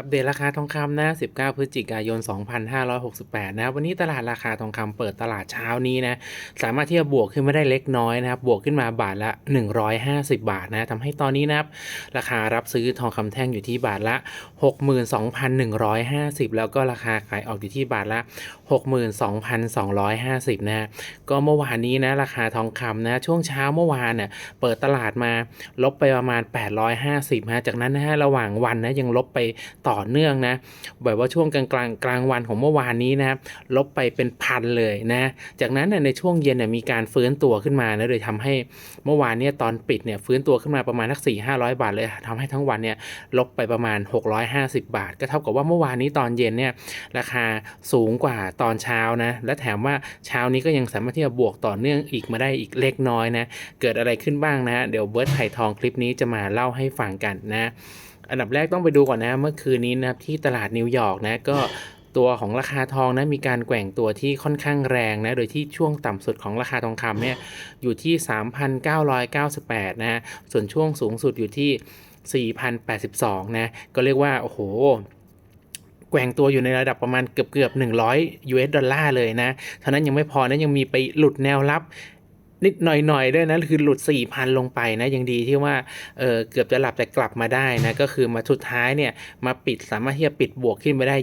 อัปเดตราคาทองคำนะ 19 พฤศจิกายน 2568 นะ วันนี้ตลาดราคาทองคำเปิดตลาดเช้านี้นะ สามารถที่จะบวกขึ้นมาได้เล็กน้อยนะครับ บวกขึ้นมาบาทละ 150 บาทนะทำให้ตอนนี้นะครับ ราคารับซื้อทองคำแท่งอยู่ที่บาทละ 62,150 แล้วก็ราคาขายออกอยู่ที่บาทละ 62,250 นะฮะก็เมื่อวานนี้นะ ราคาทองคำนะ ช่วงเช้าเมื่อวานเนี่ยเปิดตลาดมาลบไปประมาณ 850ฮะ จากนั้นนะฮะ ระหว่างวันนะยังลบไปต่อ่อเนื่องนะแบบว่าช่วงกลางกลางกลางวันของเมื่อวานนี้นะครับลบไปเป็นพันเลยนะจากนั้นเนี่ยในช่วงเย็นเนี่ยมีการฟื้นตัวขึ้นมานะโดยทำให้เมื่อวานเนี่ยตอนปิดเนี่ยฟื้นตัวขึ้นมาประมาณทัก4 500 บาทเลยทำให้ทั้งวันเนี่ยลบไปประมาณ 650 บาท ก็เท่ากับว่าเมื่อวานนี้ตอนเย็นเนี่ยราคาสูงกว่าตอนเช้านะและแถมว่าเช้านี้ก็ยังสามารถที่จะบวกต่อเนื่องอีกมาได้อีกเล็กน้อยนะเกิดอะไรขึ้นบ้างนะเดี๋ยวเบิร์ตไถ่ทองคลิปนี้จะมาเล่าให้ฟังกันนะ อันดับแรกต้องไปดูก่อนนะเมื่อคืนนี้นะครับที่ตลาดนิวยอร์กนะก็ตัวของราคาทองนะมีการแกว่งตัวที่ค่อนข้างแรงนะ โดยที่ช่วงต่ำสุดของราคาทองคำเนี่ยอยู่ที่ 3,998 นะฮะ ส่วนช่วงสูงสุดอยู่ที่ 4,082 นะ ก็เรียกว่า โอ้โห แกว่งตัวอยู่ในระดับประมาณเกือบเกือบ100 US ดอลลาร์เลยนะ เท่านั้นยังไม่พอนะยังมีไปหลุดแนวรับ นิดหน่อยๆด้วยนะคือหลุด 4,000 ลงไปนะยังดีที่ว่าเออเกือบจะหลับแต่กลับมาได้นะก็คือมาสุดท้ายเนี่ยมาปิดสามารถที่จะปิดบวกขึ้นไปได้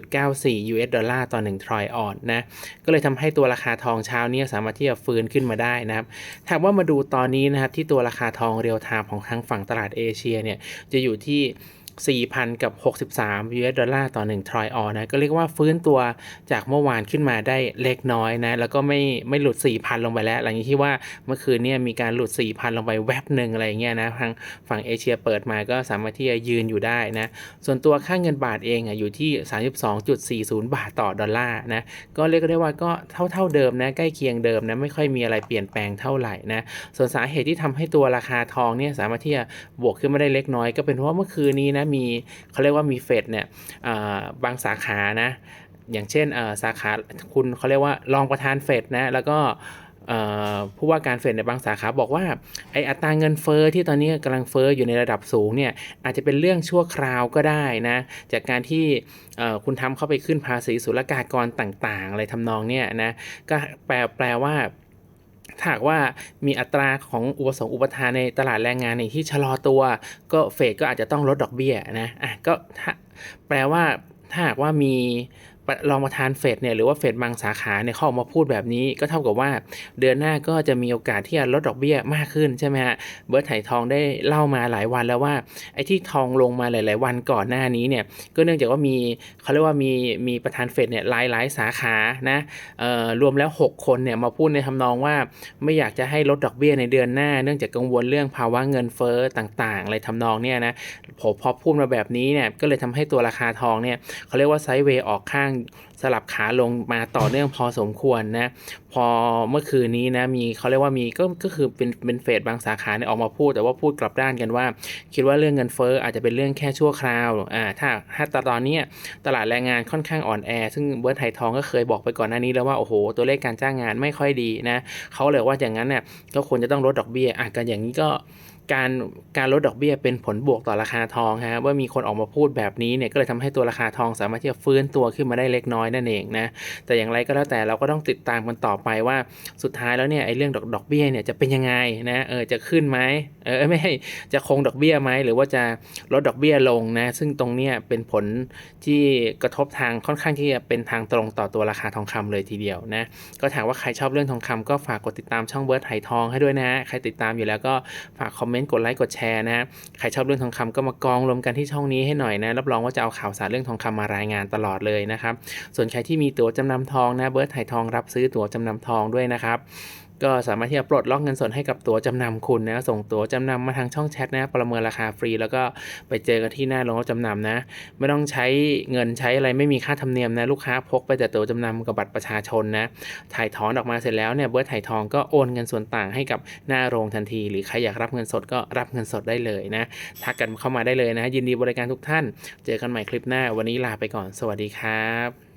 21.94 US ดอลลาร์ต่อ1ทรอยออนนะก็เลยทำให้ตัวราคาทองเช้านี้สามารถที่จะฟื้นขึ้นมาได้นะครับถ้าว่ามาดูตอนนี้นะครับที่ตัวราคาทองเรียลไทม์ของทางฝั่งตลาดเอเชียเนี่ยจะอยู่ที่ 4,000 กับ 63 US ดอลลาร์ต่อ 1 ทรอยออนนะ ก็เรียกว่าฟื้นตัวจากเมื่อวานขึ้นมาได้เล็กน้อยนะ แล้วก็ไม่ไม่หลุด 4,000 ลงไปแล้ว หลังจากที่ว่าเมื่อคืนเนี่ยมีการหลุด 4,000 ลงไปแวบหนึ่งอะไรเงี้ยนะ ทางฝั่งเอเชียเปิดมาก็สามารถที่จะยืนอยู่ได้นะ ส่วนตัวค่าเงินบาทเองอะอยู่ที่ 32.40 บาทต่อดอลลาร์นะ ก็เรียกได้ว่าก็เท่าเท่าเดิมนะใกล้เคียงเดิมนะไม่ค่อยมีอะไรเปลี่ยนแปลงเท่าไหร่นะ ส่วนสาเหตุที่ทำให้ตัวราคาทองเนี่ยสามารถที่จะบวกขึ้นมาได้เล็กน้อยก็เป็นเพราะว่าเมื่อคืนนี้นะมีเขาเรียกว่ามีเฟดเนี่ยบางสาขานะอย่างเช่นสาขาคุณเขาเรียกว่ารองประธานเฟดนะแล้วก็ผู้ว่าการเฟดในบางสาขาบอกว่าไออัตราเงินเฟอ้อที่ตอนนี้กำลังเฟอ้ออยู่ในระดับสูงเนี่ยอาจจะเป็นเรื่องชั่วคราวก็ได้นะจากการที่คุณทำเข้าไปขึ้นภาษีศุลกากรต่างๆอะไรทำนองเนี่ยนะก็แปลแปลว่า ถ้าหากว่ามีอัตราของอุปสงค์อุปทานในตลาดแรงงานในที่ชะลอตัว ก็เฟดก็อาจจะต้องลดดอกเบี้ยนะอะก็แปลว่าถ้าหากว่ามี รองประธานเฟดเนี่ยหรือว่าเฟดบางสาขาเนี่ยเขาออกมาพูดแบบนี้ ก็เท่ากับว่าเดือนหน้าก็จะมีโอกาสที่จะลดดอกเบี้ยมากขึ้นใช่ไหมฮะเบิร์ตไถ่ทองได้เล่ามาหลายวันแล้วว่าไอ้ที่ทองลงมาหลาย ๆ วันก่อนหน้านี้เนี่ยก็เนื่องจากว่ามีเขาเรียกว่ามีมีประธานเฟดเนี่ยหลายหลายสาขานะเอ่อรวมแล้ว 6 คนเนี่ยมาพูดในทำนองว่าไม่อยากจะให้ลดดอกเบี้ยในเดือนหน้า เนื่องจากกังวลเรื่องภาวะเงินเฟ้อต่างๆอะไรทำนองเนี่ยนะผมพอพูดมาแบบนี้เนี่ยก็เลยทำให้ตัวราคาทองเนี่ยเขาเรียกว่าไซด์เวย์ออกข้าง and สลับขาลงมาต่อเนื่องพอสมควรนะ พอเมื่อคืนนี้นะมีเขาเรียกว่ามีก็ก็คือเป็นเป็นเฟดบางสาขาเนี่ยออกมาพูด แต่ว่าพูดกลับด้านกันว่า คิดว่าเรื่องเงินเฟ้ออาจจะเป็นเรื่องแค่ชั่วคราวอ่าถ้าถ้าตอนนี้ตลาดแรงงานค่อนข้างอ่อนแอ ซึ่งเบิร์ตไทยทองก็เคยบอกไปก่อนหน้านี้แล้วว่าโอ้โหตัวเลขการจ้างงานไม่ค่อยดีนะเขาเลยว่าอย่างนั้นเนี่ยก็ควรจะต้องลดดอกเบี้ยอะกันอย่างนี้ก็การการลดดอกเบี้ยเป็นผลบวกต่อราคาทองฮะว่ามีคนออกมาพูดแบบนี้เนี่ยก็เลยทำให้ตัวราคาทองสามารถที่จะฟื้นตัวขึ้นมาได้เล็กน้อยนั่นเองนะแต่อย่างไรก็แล้วแต่เราก็ต้องติดตามกันต่อไปว่าสุดท้ายแล้วเนี่ยไอ้เรื่องดอกดอกเบี้ยเนี่ยจะเป็นยังไงนะเออจะขึ้นไหมเออไม่ให้จะคงดอกเบี้ยไหมหรือว่าจะลดดอกเบี้ยลงนะซึ่งตรงเนี้ยเป็นผลที่กระทบทางค่อนข้างที่จะเป็นทางตรงต่อตัวราคาทองคำเลยทีเดียวนะก็ถามว่าใครชอบเรื่องทองคำก็ฝากกดติดตามช่องเบิร์ดไหทองให้ด้วยนะใครติดตามอยู่แล้วก็ฝากคอมเมนต์กดไลค์กดแชร์นะใครชอบเรื่องทองคำก็มากองรวมกันที่ช่องนี้ให้หน่อยนะรับรองว่าจะเอาข่าวสารเรื่องทองคำมารายงานตลอดเลยนะครับส่วนใครที่มีตั๋วจำนำทองนะเบิร์ดไถ่ทองรับซื้อตั๋วจำนำทองด้วยนะครับก็สามารถที่จะปลดล็อกเงินสดให้กับตั๋วจำนำคุณนะส่งตั๋วจำนำมาทางช่องแชทนะประเมินราคาฟรี แล้วก็ไปเจอกันที่หน้าโรงรับจำนำนะ ไม่ต้องใช้เงินใช้อะไรไม่มีค่าธรรมเนียมนะลูกค้าพกไปแต่ตั๋วจำนำกับบัตรประชาชนนะถ่ายถอนออกมาเสร็จแล้วเนี่ยเบิร์ดถ่ายทองก็โอนเงินส่วนต่างให้กับหน้าโรงทันที หรือใครอยากรับเงินสดก็รับเงินสดได้เลยนะทักกันเข้ามาได้เลยนะ ยินดีบริการทุกท่าน เจอกันใหม่คลิปหน้าวันนี้ลาไปก่อน สวัสดีครับ